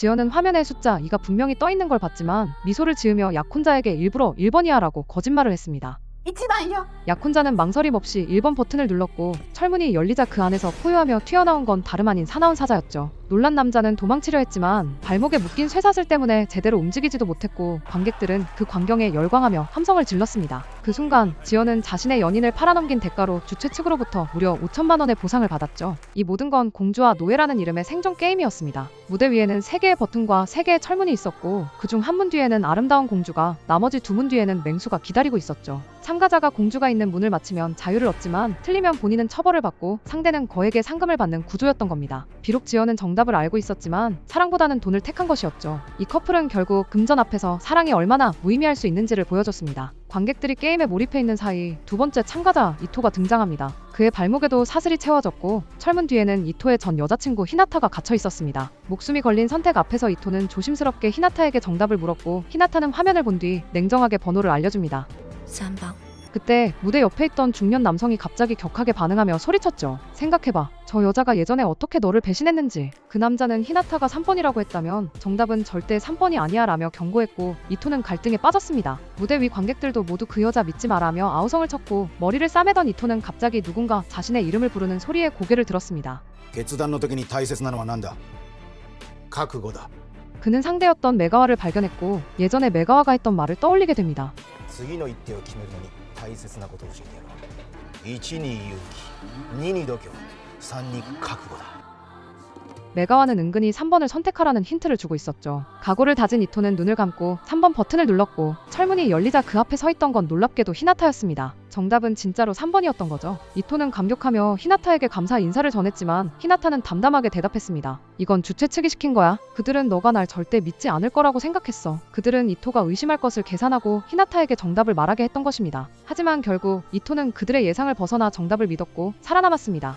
지연은 화면에 숫자 2가 분명히 떠 있는 걸 봤지만 미소를 지으며 약혼자에게 일부러 1번이야라고 거짓말을 했습니다. 잊지 말려. 약혼자는 망설임 없이 1번 버튼을 눌렀고 철문이 열리자 그 안에서 포효하며 튀어나온 건 다름 아닌 사나운 사자였죠. 놀란 남자는 도망치려 했지만 발목에 묶인 쇠사슬 때문에 제대로 움직이지도 못했고 관객들은 그 광경에 열광하며 함성을 질렀습니다. 그 순간 지연은 자신의 연인을 팔아넘긴 대가로 주최 측으로부터 무려 5천만 원의 보상을 받았죠. 이 모든 건 공주와 노예라는 이름의 생존 게임이었습니다. 무대 위에는 3개의 버튼과 3개의 철문이 있었고 그중 한 문 뒤에는 아름다운 공주가 나머지 두 문 뒤에는 맹수가 기다리고 있었죠. 참가자가 공주가 있는 문을 맞히면 자유를 얻지만 틀리면 본인은 처벌을 받고 상대는 거액의 상금을 받는 구조였던 겁니다. 비록 지연은 정답 을 알고 있었지만 사랑보다는 돈을 택한 것이었죠. 이 커플은 결국 금전 앞에서 사랑이 얼마나 무의미할 수 있는지를 보여줬습니다. 관객들이 게임에 몰입해 있는 사이 두 번째 참가자 이토가 등장합니다. 그의 발목에도 사슬이 채워졌고 철문 뒤에는 이토의 전 여자친구 히나타가 갇혀 있었습니다. 목숨이 걸린 선택 앞에서 이토는 조심스럽게 히나타에게 정답을 물었고 히나타는 화면을 본 뒤 냉정하게 번호를 알려줍니다. 3番 그때 무대 옆에 있던 중년 남성이 갑자기 격하게 반응하며 소리쳤죠. 생각해봐. 저 여자가 예전에 어떻게 너를 배신했는지. 그 남자는 히나타가 3번이라고 했다면 정답은 절대 3번이 아니야 라며 경고했고 이토는 갈등에 빠졌습니다. 무대 위 관객들도 모두 그 여자 믿지 마라며 아우성을 쳤고 머리를 싸매던 이토는 갑자기 누군가 자신의 이름을 부르는 소리에 고개를 들었습니다. 決断の時に大切なのは何だ覚悟だ 그는 상대였던 메가와를 발견했고 예전에 메가와가 했던 말을 떠올리게 됩니다. 次の一手を決めるのに 大切なことを教えてやろう。1に勇気2に度胸3に覚悟だ。 메가와는 은근히 3번을 선택하라는 힌트를 주고 있었죠. 각오를 다진 이토는 눈을 감고 3번 버튼을 눌렀고 철문이 열리자 그 앞에 서 있던 건 놀랍게도 히나타였습니다. 정답은 진짜로 3번이었던 거죠. 이토는 감격하며 히나타에게 감사 인사를 전했지만 히나타는 담담하게 대답했습니다. 이건 주최 측이 시킨 거야. 그들은 너가 날 절대 믿지 않을 거라고 생각했어. 그들은 이토가 의심할 것을 계산하고 히나타에게 정답을 말하게 했던 것입니다. 하지만 결국 이토는 그들의 예상을 벗어나 정답을 믿었고 살아남았습니다.